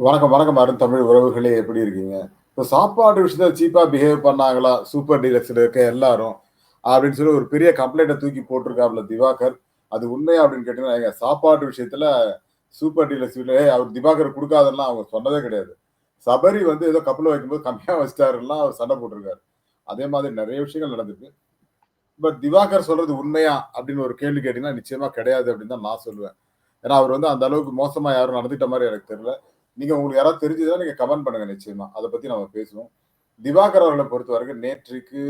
வணக்கம், வணக்கம் அருண் தமிழ் உறவுகளே எப்படி இருக்கீங்க? இப்போ சாப்பாடு விஷயத்த சீப்பாக பிஹேவ் பண்ணாங்களா? சூப்பர் டீலக்ஸில் இருக்க எல்லாரும். அப்படின்னு சொல்லி ஒரு பெரிய கம்ப்ளைண்ட்டை தூக்கி போட்டிருக்காப்ல திவாகர். அது உண்மையா அப்படின்னு கேட்டீங்கன்னா, சாப்பாடு விஷயத்துல சூப்பர் டீலக்ஸ் அவர் திவாகர் கொடுக்காதெல்லாம் அவங்க சொன்னதே கிடையாது. சபரி வந்து ஏதோ கப்பலில் வைக்கும்போது கம்மியாக வச்சிட்டாருலாம் அவர் சண்டை போட்டிருக்காரு. அதே மாதிரி நிறைய விஷயங்கள் நடந்திருக்கு. பட் திவாகர் சொல்றது உண்மையா? அப்படின்னு ஒரு கேள்வி கேட்டீங்கன்னா, நிச்சயமா கிடையாது அப்படின்னு தான் நான் சொல்லுவேன். ஏன்னா அவர் வந்து அந்த அளவுக்கு மோசமா யாரும் நடந்துட்ட மாதிரி எனக்கு தெரியல. நீங்க உங்களுக்கு யாராவது தெரிஞ்சதுன்னா நீங்க கமெண்ட் பண்ணுங்க நிச்சயமா. அதை பத்தி நம்ம பேசுவோம். திவாகர் பொறுத்த பொறுத்தவரைக்கும் நேற்றுக்கு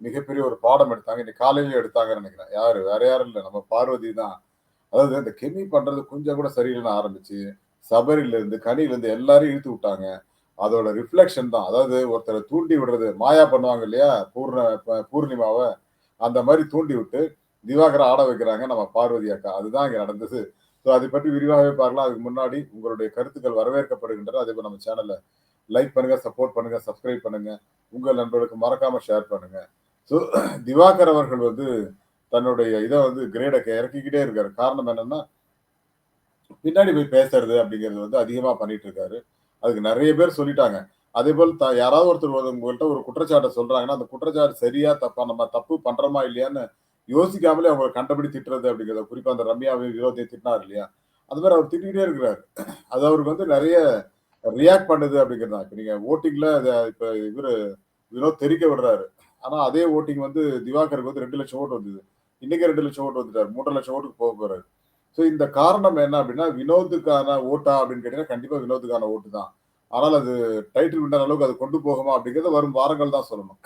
மிகப்பெரிய ஒரு பாடம் எடுத்தாங்க. இன்னைக்கு காலையில எடுத்தாங்கன்னு நினைக்கிறேன் யாரு? வேற யாரும் இல்லை நம்ம பார்வதி தான். அதாவது இந்த கெமி பண்றது கொஞ்சம் கூட சரியில்லைன்னு ஆரம்பிச்சு, சபரிலருந்து, கனியிலருந்து எல்லாரும் இழுத்து விட்டாங்க. அதோட ரிஃப்ளெக்ஷன் தான். அதாவது ஒருத்தரை தூண்டி விடுறது. மாயா பண்ணுவாங்க இல்லையா? பூர்ண ப அந்த மாதிரி தூண்டி விட்டு திவாகரை ஆட வைக்கிறாங்க நம்ம பார்வதி அக்கா. அதுதான் இங்க நடந்தது. ஸோ அதை பற்றி விரிவாகவே பார்க்கலாம். அதுக்கு முன்னாடி உங்களுடைய கருத்துக்கள் வரவேற்கப்படுகின்றன. அதேபோல நம்ம சேனலை லைக் பண்ணுங்கள் சப்போர்ட் பண்ணுங்கள் சப்ஸ்கிரைப் பண்ணுங்கள் உங்கள் நண்பர்களுக்கு மறக்காமல் ஷேர் பண்ணுங்கள் ஸோ திவாகர் அவர்கள் வந்து தன்னுடைய இதை வந்து கிரேடை இறக்கிக்கிட்டே இருக்காரு. காரணம் என்னன்னா பின்னாடி போய் பேசுறது அப்படிங்கிறது வந்து அதிகமாக பண்ணிட்டு இருக்காரு. அதுக்கு நிறைய பேர் சொல்லிட்டாங்க. அதே போல் த யாராவது ஒருத்தர் உங்கள்கிட்ட ஒரு குற்றச்சாட்டை சொல்றாங்கன்னா, அந்த குற்றச்சாட்டு சரியா, தப்பா? நம்ம தப்பு பண்றோமா இல்லையான்னு யோசிக்காமலே அவங்கள கண்டபடி திட்டுறது அப்படிங்கிறத குறிப்பா அந்த ரம்யாவை வினோதையும் திட்டினார் இல்லையா? அது மாதிரி அவர் திட்டிக்கிட்டே இருக்கிறாரு. அது அவருக்கு வந்து நிறைய ரியாக்ட் பண்ணுது அப்படிங்கிறது தான். இப்போ நீங்கள் ஓட்டிங்கில் அத இப்ப இவரு வினோத் தெறிக்க விடுறாரு. ஆனால் அதே ஓட்டிங் வந்து திவாகருக்கு வந்து 2,00,000 ஓட்டு வந்தது. இன்னைக்கு 2,00,000 ஓட்டு வந்துட்டு மூன்றரை லட்சம் ஓட்டுக்கு போக போறாரு. ஸோ இந்த காரணம் என்ன அப்படின்னா, வினோதுக்கான ஓட்டா அப்படின்னு கேட்டீங்கன்னா, கண்டிப்பாக வினோத்துக்கான ஓட்டு தான். ஆனால் அது டைட்டில் வின்னர் அளவுக்கு அது கொண்டு போகுமா அப்படிங்கிறத வரும் வாரங்கள் தான் சொல்லணும்.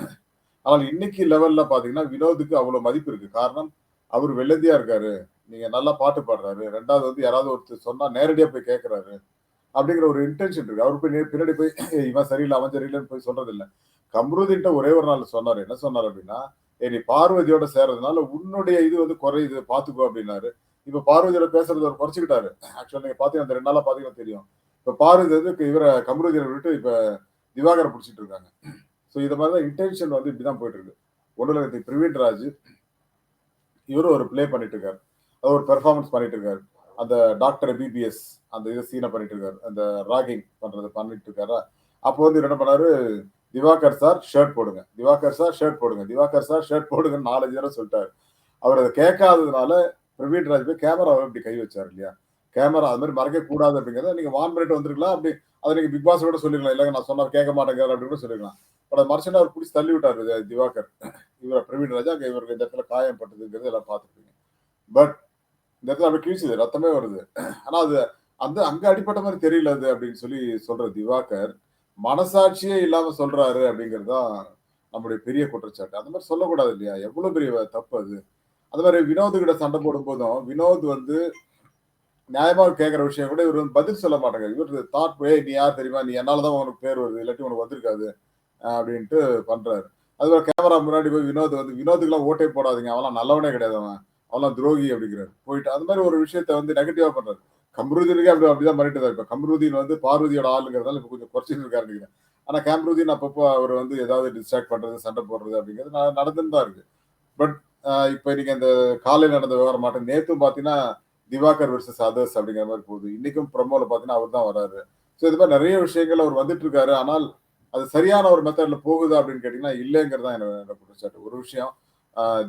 ஆனால் இன்னைக்கு லெவல்ல பார்த்தீங்கன்னா, வினோதுக்கு அவ்வளோ மதிப்பு இருக்கு. காரணம் அவர் வெள்ளதியா இருக்காரு. நீங்க நல்லா பாட்டு பாடுறாரு. ரெண்டாவது வந்து யாராவது ஒருத்தர் சொன்னா நேரடியா போய் கேட்கிறாரு. அப்படிங்கிற ஒரு இன்டென்ஷன் இருக்கு. அவர் போய் பின்னாடி போய் இவன் சரியில்ல, அவன் சரியில்லைன்னு போய் சொல்றதில்ல. கம்ருதின்ட்ட ஒரே ஒரு நாள் சொன்னாரு. என்ன சொன்னார் அப்படின்னா, ஏ நீ பார்வதியோட சேர்றதுனால உன்னுடைய இது வந்து குறையுது பார்த்துக்கோ" அப்படின்னாரு. இப்ப பார்வதியோட பேசுறது அவர் குறைச்சிக்கிட்டாரு ஆக்சுவலா நீங்க பாத்தீங்கன்னா அந்த ரெண்டு நாளா பார்த்தீங்கன்னா தெரியும். இப்ப பார்வதி வந்து இவரை கம்ருதியை விட்டு இப்ப திவாகரை பிடிச்சிட்டு இருக்காங்க. ஸோ இது மாதிரி தான் இன்டென்ஷன் வந்து இப்படிதான் போயிட்டு இருக்கு. ஒன்றுலகத்தை பிரவீன் ராஜ் இவரும் ஒரு ப்ளே பண்ணிட்டு இருக்காரு. அவர் ஒரு பெர்ஃபார்மன்ஸ் பண்ணிட்டு இருக்காரு. அந்த டாக்டர் பிபிஎஸ் அந்த இதை சீனை பண்ணிட்டு இருக்காரு. அந்த ராகிங் பண்றது பண்ணிட்டு இருக்காரா? அப்போ வந்து என்ன பண்ணாரு, "திவாகர் சார் ஷர்ட் போடுங்க. திவாகர் சார் ஷர்ட் போடுங்க. திவாகர் சார் ஷர்ட் போடுங்கன்னு நாலஞ்சு தடவை சொல்லிட்டாரு. அவர் அதை கேட்காததுனால பிரவீன் ராஜ் போய் கேமராவை இப்படி கை வச்சார் இல்லையா? கேமரா அது மாதிரி மறைக்கக் கூடாது அப்படிங்கிறத நீங்க வான் பண்ணிட்டு வந்திருக்கலாம். அப்படி அதை நீங்க பிக் பாஸ் கூட சொல்லிருக்கலாம். இல்லைங்க நான் சொன்னால் கேட்க மாட்டேங்கிறாரு அப்படின்னு கூட சொல்லிருக்கலாம். பட் அத அவர் பிடிச்சி தள்ளி விட்டாரு திவாகர். இவரை பிரவீன் ராஜா இவருக்கு இந்த இடத்துல காயம் பட்டதுங்கிறது எல்லாம் பார்த்துருப்பீங்க. பட் இந்த இடத்துல அப்படி கிழிச்சுது. ரத்தமே வருது. ஆனா அது அந்த அங்க அடிப்பட்ட மாதிரி தெரியல அது அப்படின்னு சொல்லி சொல்ற திவாகர், மனசாட்சியே இல்லாம சொல்றாரு அப்படிங்கிறது தான் நம்முடைய பெரிய குற்றச்சாட்டு. அந்த மாதிரி சொல்லக்கூடாது இல்லையா? எவ்வளவு பெரிய தப்பு அது. அது மாதிரி வினோத் கிட்ட சண்டை போடும்போதும், வினோத் வந்து நியாயமாக கேட்குற விஷயம் கூட இவர் வந்து பதில் சொல்ல மாட்டாங்க இவர் தாட் வே நீ யார் தெரியுமா? நீ என்னால் தான் உனக்கு பேர் வருது. இல்லாட்டி உனக்கு வந்திருக்காது." அப்படின்ட்டு பண்ணுறாரு அதுபோல் கேமரா முன்னாடி போய் வினோத் வந்து "வினோத்துக்குலாம் ஓட்டே போடாதீங்க. அவன்லாம் நல்லவனே கிடையாது அவன். அவன்லாம் துரோகி" அப்படிங்கிறார் போயிட்டு அது மாதிரி ஒரு விஷயத்த வந்து நெகட்டிவாக பண்ணுறாரு கம்ருதீனுக்கே அப்படி அப்படிதான் பண்ணிட்டு தான் இப்போ கம்ருதீன் வந்து பார்வதியோட ஆளுங்கிறதால இப்போ கொஞ்சம் குறைச்சுட்டு இருக்காருன்னு நெனைக்கிறேன். ஆனால் கேம்ருதீன் அப்பப்போ அவர் வந்து ஏதாவது டிஸ்ட்ராக்ட் பண்ணுறது சண்டை போடுறது அப்படிங்கிறது நடந்துன்னு தான் இருக்கு. பட் இப்போ இப்ப இந்த காலையில் நடந்த விவகாரம் மாட்டேன் நேற்று பார்த்தீங்கன்னா, திவாகர் வெர்சஸ் அதர்ஸ் அப்படிங்கிற மாதிரி போகுது. இன்னைக்கும் ப்ரோமோல பார்த்தீங்கன்னா, அவர் தான் வராரு. ஸோ இது மாதிரி நிறைய விஷயங்கள் அவர் வந்துட்டு இருக்காரு. ஆனால் அது சரியான ஒரு மெத்தட்ல போகுதா அப்படின்னு கேட்டீங்கன்னா, இல்லைங்கிறது தான் என்னோட குற்றச்சாட்டு. ஒரு விஷயம்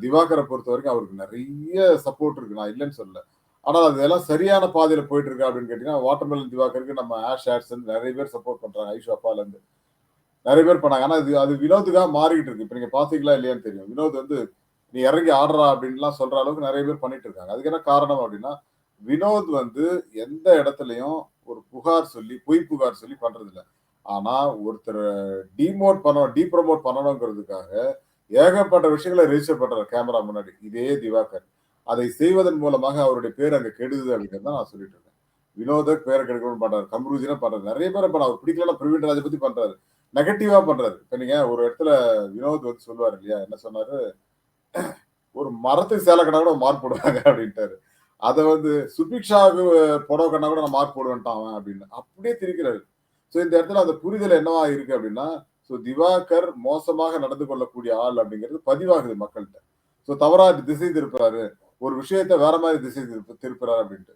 திவாகரை பொறுத்த வரைக்கும் அவருக்கு நிறைய சப்போர்ட் இருக்கு. நான் இல்லைன்னு சொல்லல. ஆனால் அதெல்லாம் சரியான பாதையில போயிட்டு இருக்கா அப்படின்னு கேட்டீங்கன்னா, வாட்டர்மெலன் திவாகருக்கு நம்ம ஆஷ் ஆட்ஸன் நிறைய பேர் சப்போர்ட் பண்றாங்க. ஐஷு அப்பாலருந்து. நிறைய பேர் பண்ணாங்க. ஆனா அது அது வினோத்துக்கா மாறிக்கிட்டு இருக்கு. இப்ப நீங்க பாத்தீங்களா இல்லையான்னு தெரியும். வினோத் வந்து "நீ இறங்கி ஆடுறா" அப்படின்லாம் சொல்ற அளவுக்கு நிறைய பேர் பண்ணிட்டு இருக்காங்க. அதுக்கு என்ன காரணம் அப்படின்னா, வினோத் வந்து எந்த இடத்துலையும் ஒரு புகார் சொல்லி, பொய் புகார் சொல்லி பண்றதில்ல. ஆனா ஒருத்தர் டிமோட் பண்ணணும், டீப்ரமோட் பண்ணணுங்கிறதுக்காக ஏகப்பட்ட விஷயங்களை ரெஜிஸ்டர் பண்ற கேமரா முன்னாடி. இதே திவாகர். அதை செய்வதன் மூலமாக அவருடைய பேர் அங்க கெடுது அப்படிங்கிறத தான் நான் சொல்லிட்டு இருக்கேன். வினோத பேரை கெடுக்கணும்னு பண்றாரு. கம்ரூஜினா பண்றாரு. நிறைய பேர பண்ண அவர் பிடிக்கலன்னா பிரவீன் ராஜை பத்தி பண்றாரு. நெகட்டிவா பண்றாரு. இப்ப நீங்க ஒரு இடத்துல வினோத் வந்து சொல்லுவார் இல்லையா? என்ன சொன்னாரு? "ஒரு மரத்துக்கு சேலை கடை கூட மார்க் போடுவாங்க" அப்படின்ட்டாரு. அதை வந்து சுபிக்ஷாவுக்கு புடவை கண்ணா கூட நான் மார்க் போடுவேன்ட்டான் அவன் அப்படின்னு. அப்படியே திரிக்கிறாரு. ஸோ இந்த இடத்துல அந்த புரிதல் என்னவா இருக்கு அப்படின்னா, ஸோ திவாகர் மோசமாக நடந்து கொள்ளக்கூடிய ஆள் அப்படிங்கிறது பதிவாகுது மக்கள்கிட்ட ஸோ தவறா திசை திருப்புறாரு. ஒரு விஷயத்த வேற மாதிரி திசை திருப்பு திருப்புறாரு அப்படின்ட்டு.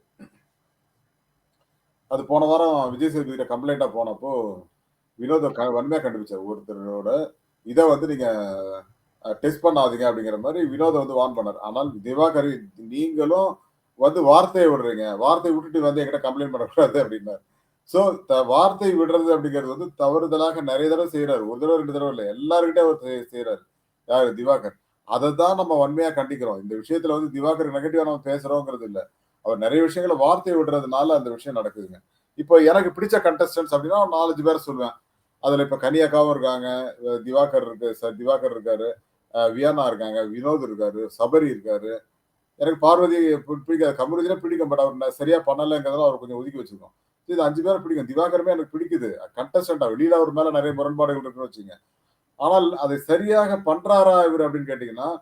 அது போன வாரம் விஜய் சேதுபதியிட்ட கம்ப்ளைண்டா போனப்போ வினோத க வன்மையா கண்டுபிடிச்சார் ஒருத்தரோட இதை வந்து நீங்க டெஸ்ட் பண்ணாதீங்க அப்படிங்கிற மாதிரி வினோத வந்து வான் பண்ணார் ஆனால் திவாகர் நீங்களும் வந்து வார்த்தையை விடுறீங்க. வார்த்தையை விட்டுட்டு வந்து என்கிட்ட கம்ப்ளைண்ட் பண்ணக்கூடாது அப்படின்னாரு. ஸோ த வார்த்தை விடுறது அப்படிங்கிறது வந்து தவறுதலாக நிறைய தடவை செய்யறாரு ஒரு தடவை ரெண்டு தடவை இல்லை. எல்லாருக்கிட்டே அவர் செய்- செய்யறாரு யாரு? திவாகர். அதை தான் நம்ம வன்மையா கண்டிக்கிறோம். இந்த விஷயத்துல வந்து திவாகர் நெகட்டிவா நம்ம பேசுறோங்கிறது இல்லை. அவர் நிறைய விஷயங்களை வார்த்தை விடுறதுனால அந்த விஷயம் நடக்குதுங்க. இப்போ எனக்கு பிடிச்ச கண்டஸ்டன்ஸ் அப்படின்னா நாலஞ்சு பேர் சொல்லுவேன் அதுல இப்ப கனியாக்காவும் இருக்காங்க. திவாகர் இருக்கு. சார் திவாகர் இருக்காரு. வியானா இருக்காங்க. வினோத் இருக்காரு. சபரி இருக்காரு. எனக்கு பார்வதி பிடிக்காது. கமருதினா பிடிக்கும் பட் அவர் சரியா பண்ணலைங்கிறதால அவர் கொஞ்சம் ஒதுக்கி வச்சிருக்கோம். இது அஞ்சு பேரை பிடிக்கும். திவாகரமே எனக்கு பிடிக்குது. கண்டஸ்டண்டா வெளியில அவர் மேல நிறைய முரண்பாடுகள் இருக்குன்னு வச்சுங்க ஆனால் அதை சரியாக பண்றாரா இவர் அப்படின்னு கேட்டீங்கன்னா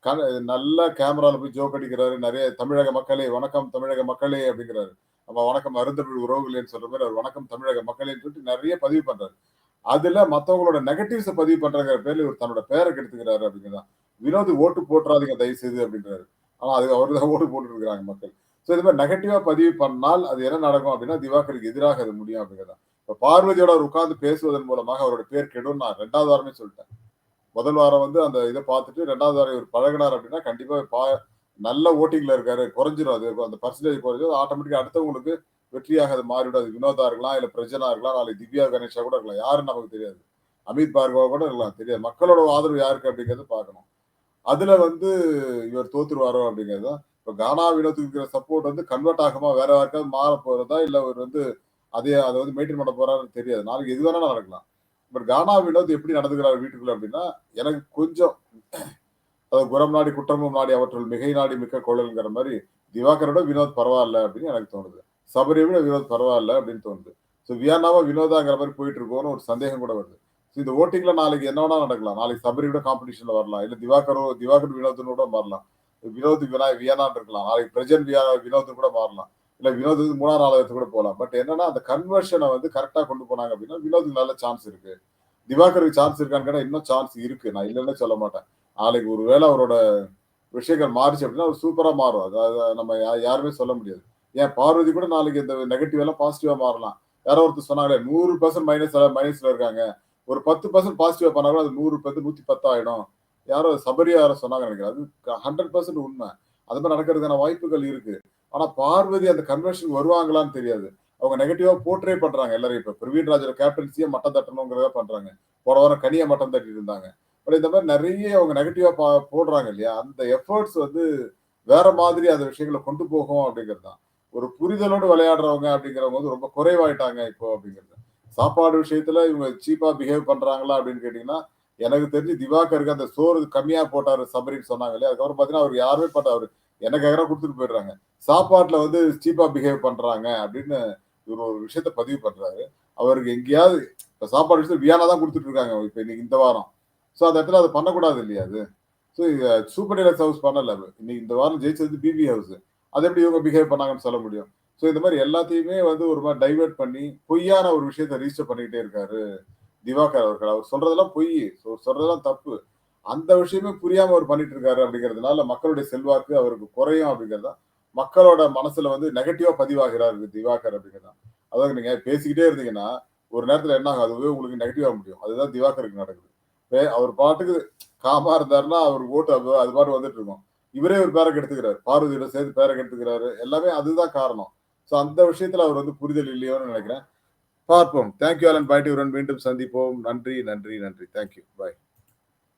க- நல்ல கேமரால போய் ஜோக் அடிக்கிறாரு. நிறைய தமிழக மக்களே வணக்கம் தமிழக மக்களே அப்படிங்கிறாரு. நம்ம வணக்கம் அருந்தமிழ் உறவுகளேன்னு சொல்ற மாதிரி அவர் வணக்கம் தமிழக மக்களேன்னு சொல்லிட்டு நிறைய பதிவு பண்றாரு. அதுல மத்தவங்களோட நெகட்டிவ்ஸை பதிவு பண்றங்கிற பேர்ல இவர் தன்னோட பேரை கெடுத்துக்கிறாரு அப்படிங்கிறதான். வினோத் ஓட்டு போட்டுறாதீங்க தயவு செய்து அப்படின்றாரு. ஆனால் அது அவர் தான் ஓட்டு போட்டுருக்கிறாங்க மக்கள். ஸோ இது மாதிரி நெகட்டிவாக பதிவு பண்ணால் அது என்ன நடக்கும் அப்படின்னா திவாகருக்கு எதிராக அது முடியும் அப்படிங்கிறதா இப்போ பார்வதியோட அவர் உட்கார்ந்து பேசுவதன் மூலமாக அவரோட பேர் கெடும். நான் ரெண்டாவது வாரமே சொல்லிட்டேன். முதல் வாரம் வந்து அந்த இதை பார்த்துட்டு ரெண்டாவது வாரம் இவர் பழகினார் அப்படின்னா கண்டிப்பாக பா நல்ல ஓட்டிங்ல இருக்காரு குறைஞ்சிரும் அது. அந்த பர்சன்டேஜ் குறைஞ்சது ஆட்டோமேட்டிக்காக அடுத்தவங்களுக்கு வெற்றியாக அது மாறிவிடும். அது வினோதா இருக்கலாம் இல்லை பிரஜனா இருக்கலாம் நாளைக்கு திவ்யா கணேஷா கூட இருக்கலாம். யாருன்னு நமக்கு தெரியாது. அமித் பார்கவா கூட இருக்கலாம். தெரியாது. மக்களோட ஆதரவு யாருக்கு அப்படிங்கறத பார்க்கணும். அதுல வந்து இவர் தோத்துருவாரோ அப்படிங்கிறது? தான் இப்போ கானா இருக்கிற சப்போர்ட் வந்து கன்வெர்ட் ஆகுமா? வேற யாருக்காவது மாற போறதா? இல்ல அவர் வந்து அதே அதை வந்து மெயின்டைன் பண்ண போறாருன்னு தெரியாது. நாளைக்கு எது வேணா நடக்கலாம். பட் கானா வினோத் எப்படி நடந்துக்கிறார் வீட்டுக்குள்ள அப்படின்னா எனக்கு கொஞ்சம் அதாவது குரம் நாடி குற்றமும் நாடி அவற்றுள் மிகை நாடி மிக்க கொள்ளல்ங்கிற மாதிரி திவாகரோட வினோத் பரவாயில்ல அப்படின்னு எனக்கு தோணுது. சபரியை விட வினோத் பரவாயில்ல அப்படின்னு தோணுது. ஸோ வியானாவா வினோதாங்கிற மாதிரி போயிட்டு இருக்கோன்னு ஒரு சந்தேகம் கூட வருது. இந்த ஓட்டிங்ல நாளைக்கு என்ன வேணா நடக்கலாம். நாளைக்கு சபரி காம்படிஷன்ல வரலாம். இல்ல திவாகரோ திவாகர் வினோதனோட கூட மாறலாம் வினோத் வினா வியனான் இருக்கலாம். நாளைக்கு பிரஜன் வியா வினோத் கூட மாறலாம் இல்ல வினோத் வந்து மூணாம் கூட போகலாம். பட் என்னன்னா அந்த கன்வர்ஷனை வந்து கரெக்டா கொண்டு போனாங்க அப்படின்னா வினோத்துக்கு நல்ல சான்ஸ் இருக்கு. திவாகருக்கு சான்ஸ் இருக்கான்னு கேட்டா இன்னும் சான்ஸ் இருக்கு. நான் இல்லைன்னு சொல்ல மாட்டேன். நாளைக்கு ஒருவேளை அவரோட விஷயங்கள் மாறிச்சு அப்படின்னா அவர் சூப்பரா மாறும் அதாவது நம்ம யாருமே சொல்ல முடியாது. ஏன்? பார்வதி கூட நாளைக்கு இந்த நெகட்டிவ் எல்லாம் பாசிட்டிவா மாறலாம். யாரோ ஒருத்தர் சொன்னாங்களே நூறு பர்சன்ட் மைனஸ் மைனஸ்ல இருக்காங்க. ஒரு பத்து பர்சன்ட் பாசிட்டிவா பண்ணா கூட அது நூறு பேருந்து நூத்தி பத்தாயிடும் யாரோ சபரியா யாரோ சொன்னாங்க நினைக்கிறேன். அது ஹண்ட்ரட் பர்சன்ட் உண்மை. அது மாதிரி நடக்கிறதுக்கான வாய்ப்புகள் இருக்கு. ஆனா பார்வதி அந்த கன்வென்ஷன் வருவாங்களான்னு தெரியாது. அவங்க நெகட்டிவா போர்ட்ரே பண்றாங்க எல்லாரும் இப்ப பிரவீன் ராஜோட கேப்டன்சியை மட்டம் தட்டணுங்கிறத பண்றாங்க. போன வாரம் கனியை மட்டம் தட்டிட்டு இருந்தாங்க. பட் இந்த மாதிரி நிறைய அவங்க நெகட்டிவா பா போடுறாங்க இல்லையா? அந்த எஃபர்ட்ஸ் வந்து வேற மாதிரி அந்த விஷயங்களை கொண்டு போகும் அப்படிங்கிறது தான். ஒரு புரிதலோடு விளையாடுறவங்க அப்படிங்கிறவங்க வந்து ரொம்ப குறைவாயிட்டாங்க இப்போ அப்படிங்கிறது. சாப்பாடு விஷயத்துல இவங்க சீப்பா பிஹேவ் பண்றாங்களா அப்படின்னு கேட்டீங்கன்னா எனக்கு தெரிஞ்சு திவாகருக்கு அந்த சோறு கம்மியா போட்டாரு சபரின்னு சொன்னாங்க இல்லையா? அதுக்கப்புறம் பாத்தீங்கன்னா அவர் யாருமே பண்ண அவர் என்ன கேட்கறா கொடுத்துட்டு போயிடுறாங்க. சாப்பாட்டுல வந்து சீப்பா பிஹேவ் பண்றாங்க அப்படின்னு இவர் ஒரு விஷயத்த பதிவு பண்றாரு. அவருக்கு எங்கேயாவது இப்ப சாப்பாடு விஷயத்துல வியானா தான் கொடுத்துட்டு இருக்காங்க. இப்ப இன்னைக்கு இந்த வாரம். ஸோ அந்த இடத்துல அதை பண்ணக்கூடாது இல்லையா அது? ஸோ சூப்பர் டீலக்ஸ் ஹவுஸ் பண்ணல இன்னைக்கு இந்த வாரம் ஜெயிச்சது பிபி ஹவுஸ் அதை எப்படி இவங்க பிஹேவ் பண்ணாங்கன்னு சொல்ல முடியும்? ஸோ இந்த மாதிரி எல்லாத்தையுமே வந்து ஒரு மாதிரி டைவெர்ட் பண்ணி பொய்யான ஒரு விஷயத்த ரிஜிஸ்டர் பண்ணிக்கிட்டே இருக்காரு திவாகர் அவர்கள். அவர் சொல்றதெல்லாம் பொய். ஸோ சொல்றதெல்லாம் தப்பு. அந்த விஷயமே புரியாம அவர் பண்ணிட்டு இருக்காரு அப்படிங்கிறதுனால மக்களுடைய செல்வாக்கு அவருக்கு குறையும் அப்படிங்கிறதா மக்களோட மனசுல வந்து நெகட்டிவா பதிவாகிறார் திவாகர் அப்படிங்கிறதா. அதாவது நீங்க பேசிக்கிட்டே இருந்தீங்கன்னா ஒரு நேரத்துல என்ன ஆகும்? அதுவே உங்களுக்கு நெகட்டிவா முடியும். அதுதான் திவாகருக்கு நடக்குது. பே- அவர் பாட்டுக்கு காமா இருந்தாருன்னா அவர் ஓட்டு அது அது பாட்டு வந்துட்டு இருக்கும். இவரே ஒரு பேரை கெடுத்துக்கிறாரு. பார்வதியோட சேர்த்து பேரை கெடுத்துக்கிறாரு. எல்லாமே அதுதான் காரணம். ஸோ அந்த விஷயத்துல அவர் வந்து புரிதல் இல்லையோன்னு நினைக்கிறேன். பார்ப்போம். தேங்க்யூ ஆலன் பாய்டி உடன் மீண்டும் சந்திப்போம். நன்றி நன்றி நன்றி. Thank you bye